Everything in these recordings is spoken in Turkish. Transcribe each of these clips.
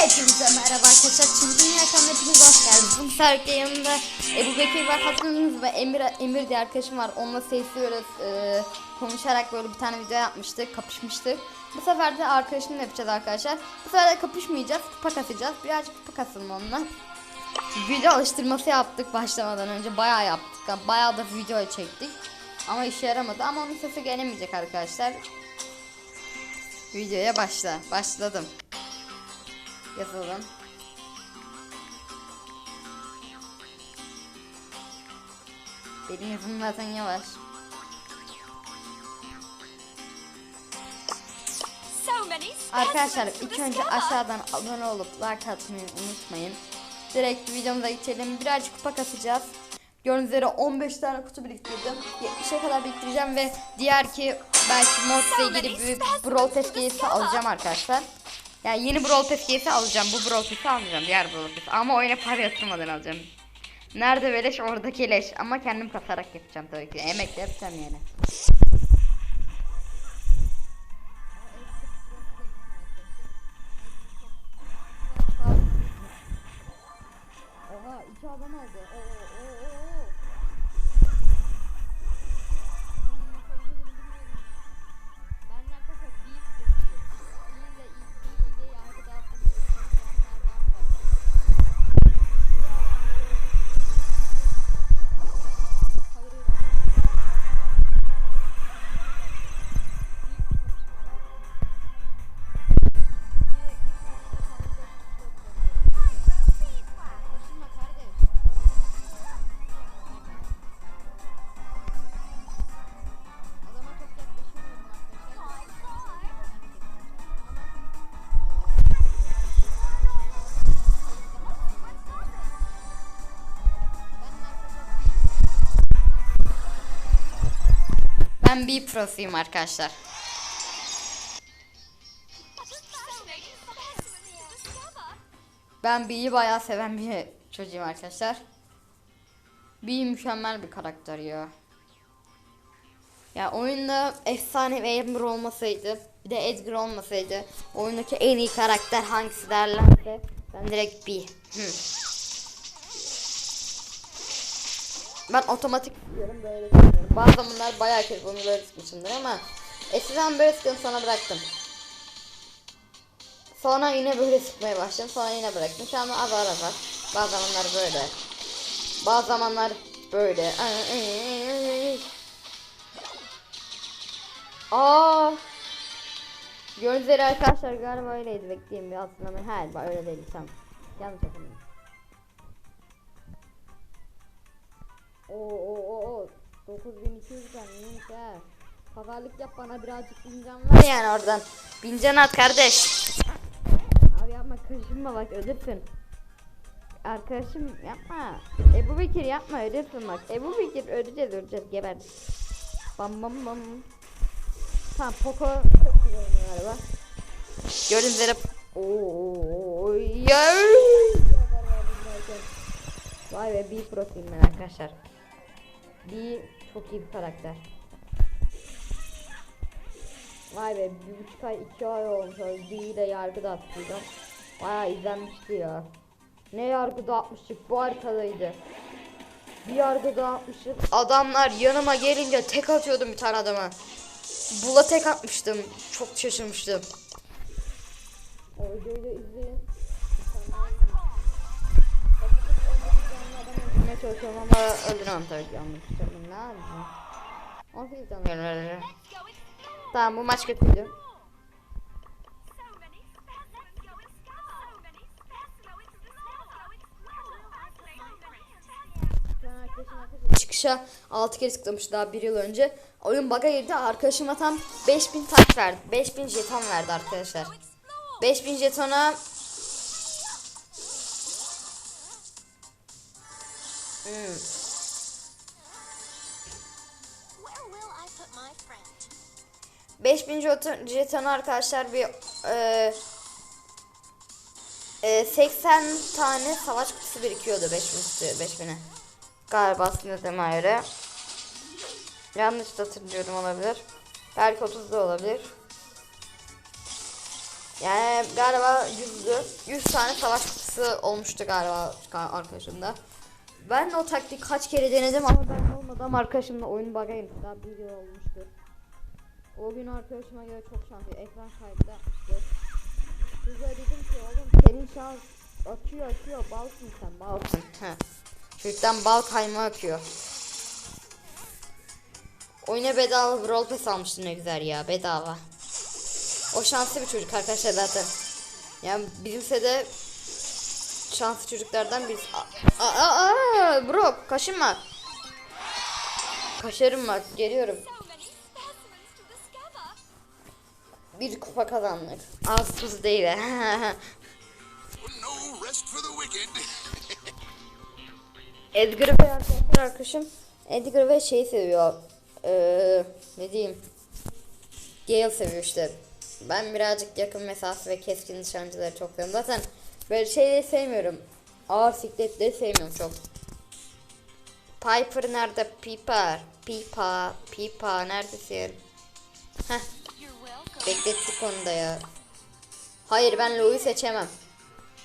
Hepinize merhaba arkadaşlar. Şimdi Dünya Kamera'ya hoş geldiniz. Bu sefer yanımda Ebu Bekir var. Hatırladınız ve Emir, Emir diye arkadaşım var. Onunla sesliyoruz. Ee, konuşarak böyle bir tane video yapmıştık. Kapışmıştık. Bu sefer de arkadaşımla yapacağız arkadaşlar. Bu sefer de kapışmayacağız. Kupa kasacağız. Birazcık kupa kasılma onunla. Video alıştırması yaptık başlamadan önce. Bayağı yaptık. Yani Bayağı da video çektik. Ama işe yaramadı. Ama onun sesi gelemeyecek arkadaşlar. Videoya başla. Başladım. Yazalım. Benim yazım zaten yavaş. Arkadaşlar ilk önce aşağıdan abone olup like atmayı unutmayın. Direkt videomuza geçelim. Birazcık kupa kasacağız. Gördüğünüz üzere 15 tane kutu biriktirdim. 70'e kadar biriktireceğim ve diğer ki belki ilgili bir Brawl gelirse alacağım arkadaşlar. Yani yeni Brawl Pass gelirse alacağım. Bu Brawl Pass'i almayacağım. Diğer Brawl Pass. Ama oyuna para yatırmadan alacağım. Nerede beleş oradaki leş. Ama kendim kasarak yapacağım tabii ki. Emekle yapacağım yani. Ben bir profiyim arkadaşlar. Ben B'yi bayağı seven bir çocuğum arkadaşlar. B mükemmel bir karakter ya. Ya oyunda efsane ve Ember olmasaydı, bir de Edgar olmasaydı, oyundaki en iyi karakter hangisi derlerse ben direkt B. Hı. Ben otomatik diyorum böyle düşünüyorum. Bazı zamanlar bayağı kez bunu böyle sıkmışımdır ama eskiden böyle sıkıyorum sonra bıraktım. Sonra yine böyle sıkmaya başladım. Sonra yine bıraktım. Şu anda azar azar. Bazı zamanlar böyle. Bazı zamanlar böyle. Aa. Gördüğünüz arkadaşlar galiba öyleydi. Bekleyeyim bir hatırlamayın. Hayır öyle değil. Tamam. Yanlış hatırlamayın. Oo oo oo oo. 9200 can neymiş ha. Pazarlık yap bana birazcık bincan var yani oradan. Bincan at kardeş. Abi yapma karışma bak ölürsün. Arkadaşım yapma. Ebu Bekir yapma ölürsün bak. Ebu Bekir öleceğiz öleceğiz geber. Bam bam bam. Tamam Poco çok güzel oynuyor galiba. Gördüğünüz üzere Oo ya. Vay be bir profil arkadaşlar. Bir çok iyi bir karakter. Vay be bir buçuk ay iki ay olmuş bir de yargı dağıttıydım. Bayağı izlenmişti ya. Ne yargı dağıtmıştık bu arkadaydı. Bir yargı dağıtmıştık. Adamlar yanıma gelince tek atıyordum bir tane adama. Bula tek atmıştım. Çok şaşırmıştım. O videoyu da. Çalışıyorum ama öldüremem tabii ki yanlış tutarım. Ne yapacağım? 18 tane öldürürüm. Let's go explore. Tamam bu maç kötüydü. Çıkışa 6 kere tıklamış daha 1 yıl önce. Oyun bug'a girdi. Arkadaşıma tam 5000 taş verdi. 5000 jeton verdi arkadaşlar. 5000 jetona Where will I put my friend? 5000 jeton, arkadaşlar bir e, e, 80 tane savaş kutusu birikiyordu 5000 kutusu 5000'e. Galiba sinirleme göre. Yanlış da hatırlıyorum olabilir. Belki 30 da olabilir. Yani galiba 100'dü. 100 100 tane savaş kutusu olmuştu galiba arkadaşımda. Ben o taktiği kaç kere denedim ama ben olmadı arkadaşımla oyun bug'aymış. Daha bir yıl olmuştu. O gün arkadaşıma göre çok şanslı. Ekran kaydı yapmıştı. Dedim ki oğlum senin şans akıyor akıyor balsın sen balsın. Heh. Çocuktan bal kaymağı akıyor. Oyuna bedava Brawl Pass almıştım ne güzel ya bedava. O şanslı bir çocuk arkadaşlar zaten. Yani bizimse de şanslı çocuklardan birisi. Aa, aa, aa, bro kaşınma. Kaşarım bak geliyorum. Bir kupa kazandık. Az tuz değil. Edgar ve arkadaşım Edgar ve şeyi seviyor. Ee, ne diyeyim? Gale seviyor işte. Ben birazcık yakın mesafe ve keskin nişancıları çok seviyorum. Zaten böyle şeyleri sevmiyorum. Ağır sikletleri sevmiyorum çok. Piper nerede? Piper. Pipa. Pipa. Neredesin? Heh. Beklettik onu da ya. Hayır ben Lou'yu seçemem.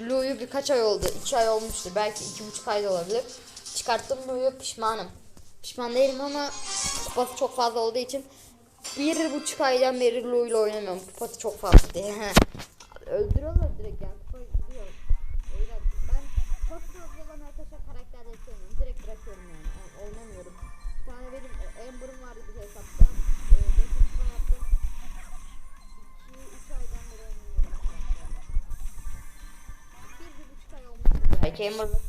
Lou'yu birkaç ay oldu. 2 ay olmuştur. Belki iki buçuk ay da olabilir. Çıkarttım Lou'yu pişmanım. Pişman değilim ama kupası çok fazla olduğu için bir buçuk aydan beri Lou ile oynamıyorum. Kupası çok fazla diye. Öldürüyorlar direkt oynamayı sevmiyorum.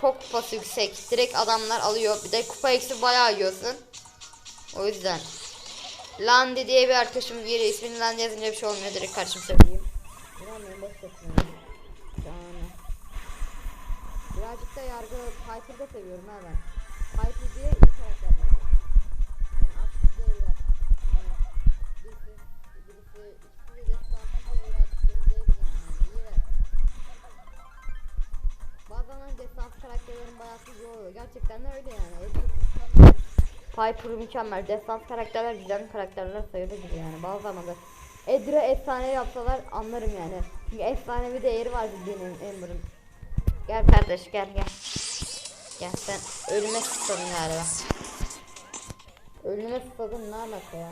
Çok kupası yüksek. Direkt adamlar alıyor. Bir de kupa eksi bayağı yiyorsun. O yüzden. Landi diye bir arkadaşım geliyor. İsmini Landi yazınca bir şey olmuyor. Direkt karşım söyleyeyim. Birazcık da yargı Piper'ı da seviyorum ha ben. Bayağı iyi oluyor. Gerçekten de öyle yani. Piper mükemmel. Destansı karakterler güzel karakterler sayılır gibi yani. Bazı zaman da Edra efsane yapsalar anlarım yani. Çünkü efsanevi değeri var bildiğin Amber'ın. Gel kardeş gel gel. Gel sen ölüme susadın galiba. Ölüme susadın ne alaka ya?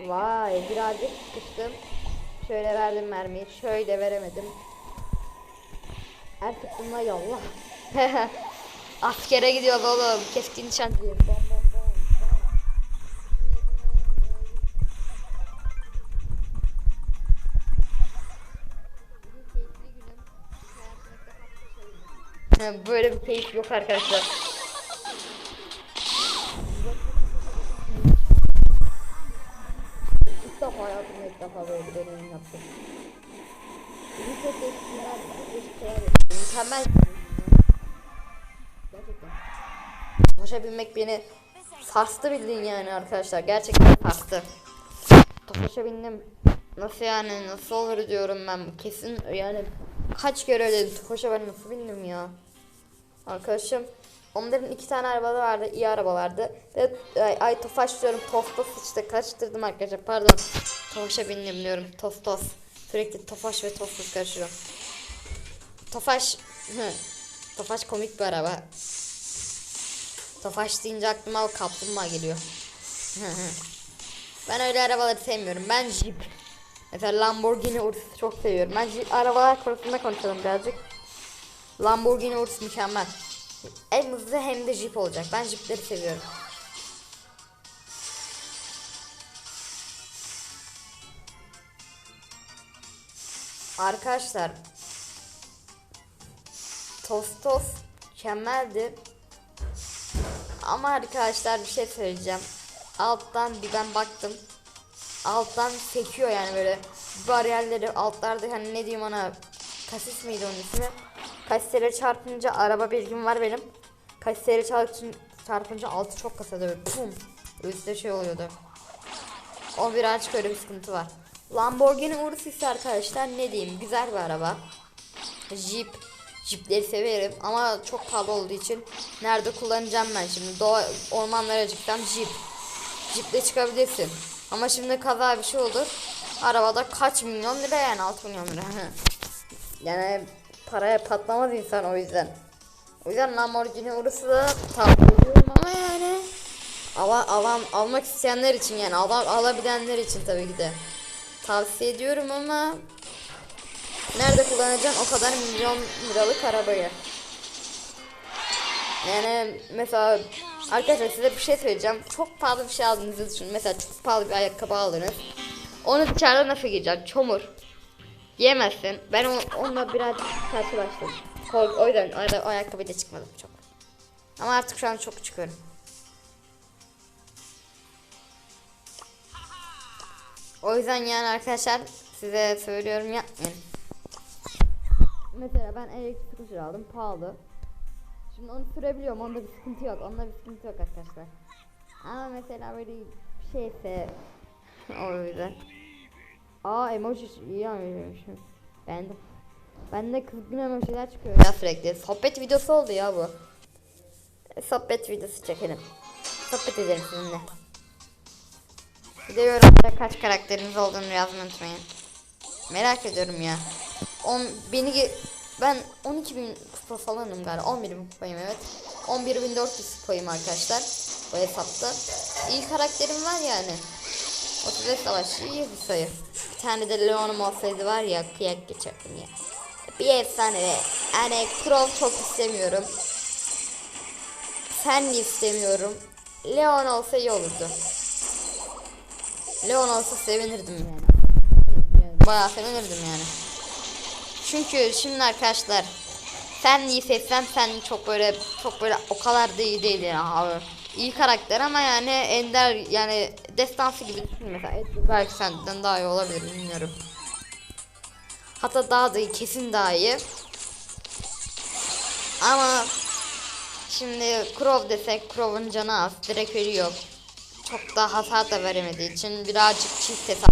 Vay birazcık sıkıştım. Şöyle verdim mermiyi. Şöyle veremedim. Her tıktığımda yallah. Askere gidiyoruz oğlum. Keskin oynadım. Böyle bir keyif yok arkadaşlar. İlk defa hayatımda ilk defa böyle deneyim yaptım. Bugün çok değişik günler, çok değişik şeyler yaptım. Mükemmel. Gerçekten. Beni sarstı bildiğin yani arkadaşlar. Gerçekten sarstı. Tofaşa bindim. Nasıl yani nasıl olur diyorum ben. Kesin yani kaç kere öyle Tofaşa ben nasıl bindim ya. Arkadaşım onların iki tane arabaları vardı. iyi arabalardı. Ve ay, ay Tofaş diyorum Tostos işte karıştırdım arkadaşlar. Pardon. Tofaş'a bindim diyorum. Tostos. Sürekli Tofaş ve Tostos karıştırıyorum. Tofaş. Tofaş komik bir araba. Tofaş deyince aklıma o kaplumbağa geliyor. ben öyle arabaları sevmiyorum. Ben Jeep. Mesela Lamborghini Urus'u çok seviyorum. Ben Jeep, arabalar konusunda konuşalım birazcık. Lamborghini Urus mükemmel. Hem hızlı hem de Jeep olacak. Ben Jeep'leri seviyorum. Arkadaşlar Tostos mükemmeldi. Ama arkadaşlar bir şey söyleyeceğim. Alttan bir ben baktım. Alttan sekiyor yani böyle bariyerleri altlarda hani ne diyeyim ona kasis miydi onun ismi? Kasislere çarpınca araba bilgim var benim. Çarpınca, çarpınca altı çok kasada böyle pum. Üstte şey oluyordu. O birazcık öyle bir sıkıntı var. Lamborghini Urus ise arkadaşlar ne diyeyim güzel bir araba. Jeep. Jeepleri severim ama çok pahalı olduğu için nerede kullanacağım ben şimdi? Doğa ormanlara çıksam Jeep. Jeep'le çıkabilirsin. Ama şimdi kaza bir şey olur. Arabada kaç milyon lira yani 6 milyon lira. yani paraya patlamaz insan o yüzden. O yüzden Lamborghini Urus'u da tavsiye ediyorum ama yani ala, alan, almak isteyenler için yani ala, alabilenler için tabii ki de tavsiye ediyorum ama nerede kullanacaksın o kadar milyon liralık arabayı. Yani mesela arkadaşlar size bir şey söyleyeceğim. Çok pahalı bir şey aldığınızı düşünün. Mesela çok pahalı bir ayakkabı aldınız. Onu dışarıda nasıl giyeceksin? Çamur. Yiyemezsin. Ben o- onunla birazcık karşılaştım. Kork- O yüzden arada o ayakkabıyla çıkmadım çok. Ama artık şu an çok çıkıyorum. O yüzden yani arkadaşlar size söylüyorum yapmayın. Mesela ben elektrik scooter aldım pahalı. Şimdi onu sürebiliyorum onda bir sıkıntı yok. Onda bir sıkıntı yok arkadaşlar. Ama mesela böyle şeyse o yüzden. Aa emoji iyi anlamışım. Ben de. Ben de kızgın emojiler çıkıyor ya sürekli. Sohbet videosu oldu ya bu. E, Sohbet videosu çekelim. Sohbet edelim sizinle. Bir de yorumlara kaç karakteriniz olduğunu yazmayı unutmayın. Merak ediyorum ya. On, beni ben 12 bin kupa falanım galiba. 11 bin kupayım evet. 11.400 kupayım arkadaşlar. Bu hesapta. İyi karakterim var yani. 35 savaşçı iyi bir sayı. Bir tane de Leon'um olsaydı var ya kıyak geçerdim ya. Bir efsane ve yani Crow çok istemiyorum. Sandy istemiyorum. Leon olsa iyi olurdu. Leon olsa sevinirdim yani. Bayağı sevinirdim yani. Çünkü şimdi arkadaşlar sen iyi seçsem sen çok böyle çok böyle o kadar da iyi değil ya abi. İyi karakter ama yani ender yani destansı gibi düşün mesela belki senden daha iyi olabilir bilmiyorum. Hatta daha da iyi kesin daha iyi. Ama şimdi Crow desek Crow'un canı az direkt ölüyor. Çok da hasar da veremediği için birazcık çift hesap.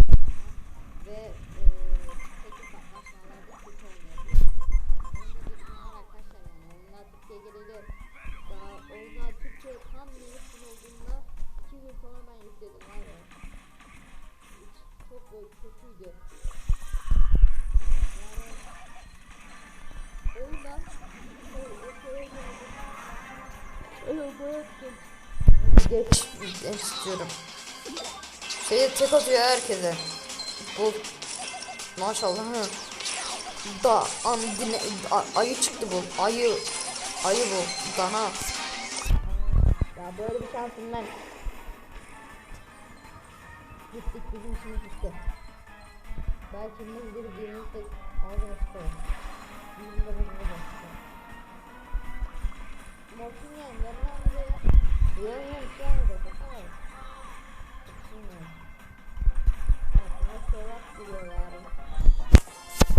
Geç, geç istiyorum. Şeyi tek atıyor herkese. Bu maşallah hı. Da an dine, a- ayı çıktı bu. Ayı ayı bu. Dana. Ya böyle bir şansım ben. Gittik bizim işimiz bitti. Belki biz bir birini tek ağzına çıkarız.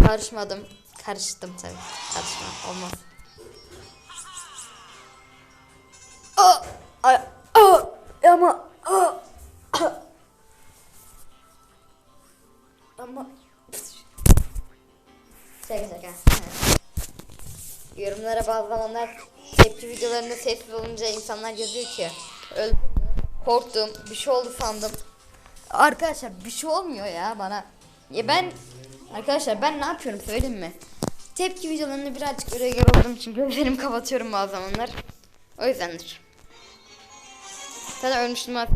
Karışmadım. Karıştım tabii. Karışma. Olmaz. Aa, ay, ama ama şaka şaka. Yorumlara bazı zamanlar tepki videolarında sessiz olunca insanlar yazıyor ki öldüm? Korktum. Bir şey oldu sandım. Arkadaşlar bir şey olmuyor ya bana. Ya ben arkadaşlar ben ne yapıyorum söyleyeyim mi? Tepki videolarını birazcık üreger olduğum için kapatıyorum bazı zamanlar. O yüzdendir. Zaten ölmüştüm artık.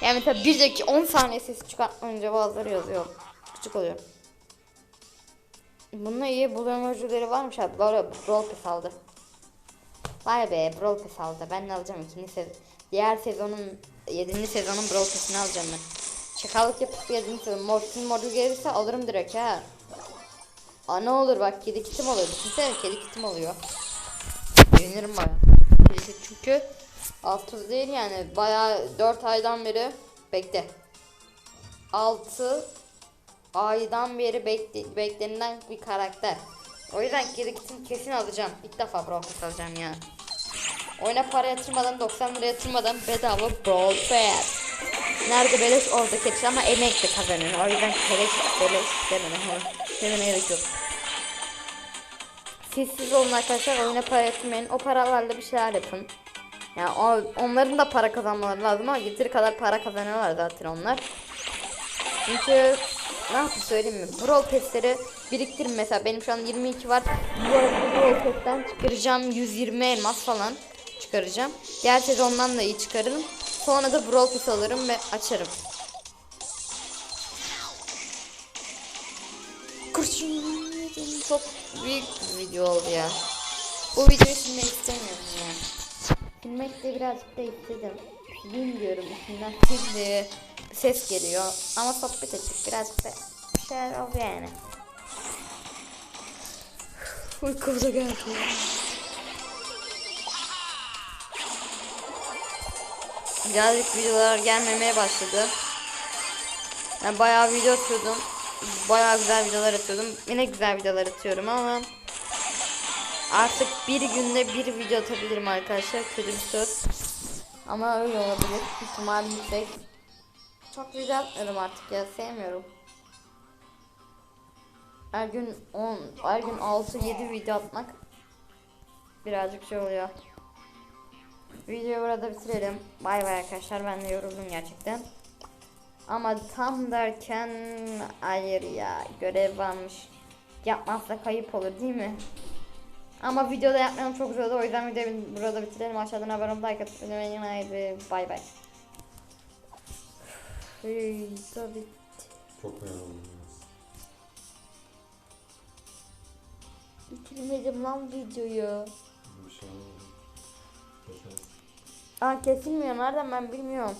Yani mesela bir dakika 10 saniye ses çıkartmayınca bazıları yazıyor. Küçük oluyor. Bununla iyi bulama öcüleri varmış abi. Böyle Brawl Pass aldı. Vay be Brawl Pass aldı. Ben de alacağım ikinci sezon. Diğer sezonun 7. sezonun Brawl Pass'ini alacağım ben. Şakalık yapıp 7. sezon. Morphin modu gelirse alırım direkt ha. Aa ne olur bak kedi kitim oluyor. Düşünsene kedi kitim oluyor. Sevinirim baya. Çünkü altı değil yani baya 4 aydan beri bekle. 6 aydan beri bekle, beklenilen bir karakter. O yüzden kedi kitim kesin alacağım. İlk defa Brawl alacağım ya. Oyuna para yatırmadan 90 lira yatırmadan bedava Brawl Pass. Nerede beleş orada keçi ama emekle kazanın. O yüzden beleş beleş demene. Demene gerek yok. Siz siz olun arkadaşlar oyuna para yatırmayın. O paralarla bir şeyler yapın. Yani onların da para kazanmaları lazım ama getiri kadar para kazanıyorlar zaten onlar. Çünkü ne yapayım söyleyeyim mi? Brawl Pass'leri biriktirin mesela benim şu an 22 var. Bu arada Brawl Pass'ten çıkaracağım 120 elmas falan çıkaracağım. Diğer sezondan da iyi çıkarırım. Sonra da Brawl Pass alırım ve açarım. Kurşun çok büyük bir video oldu ya. Bu videoyu silmek istemiyorum ya. Silmek de birazcık da istedim. Sileyim diyorum içinden sildi. Ses geliyor ama sohbet ettik birazcık da şeyler oldu yani. Uykum da geldi. Birazcık videolar gelmemeye başladı. Ben bayağı video atıyordum. Bayağı güzel videolar atıyordum. Yine güzel videolar atıyorum ama artık bir günde bir video atabilirim arkadaşlar. Kötü bir söz. Ama öyle olabilir. İhtimal yüksek. Çok video atmıyorum artık ya. Sevmiyorum. Her gün 10, her gün 6-7 video atmak birazcık şey oluyor. Videoyu burada bitirelim. Bay bay arkadaşlar. Ben de yoruldum gerçekten. Ama tam derken hayır ya görev varmış. Yapmazsa kayıp olur değil mi? Ama videoda yapmayalım çok zor oldu. O yüzden videoyu burada bitirelim. Aşağıdan abone olup like atıp unutmayın. Haydi bay bay. Video bitti. Çok beğendim. Bitirmedim lan videoyu. Bir şey olmadı. Aa kesilmiyor. Nereden ben bilmiyorum.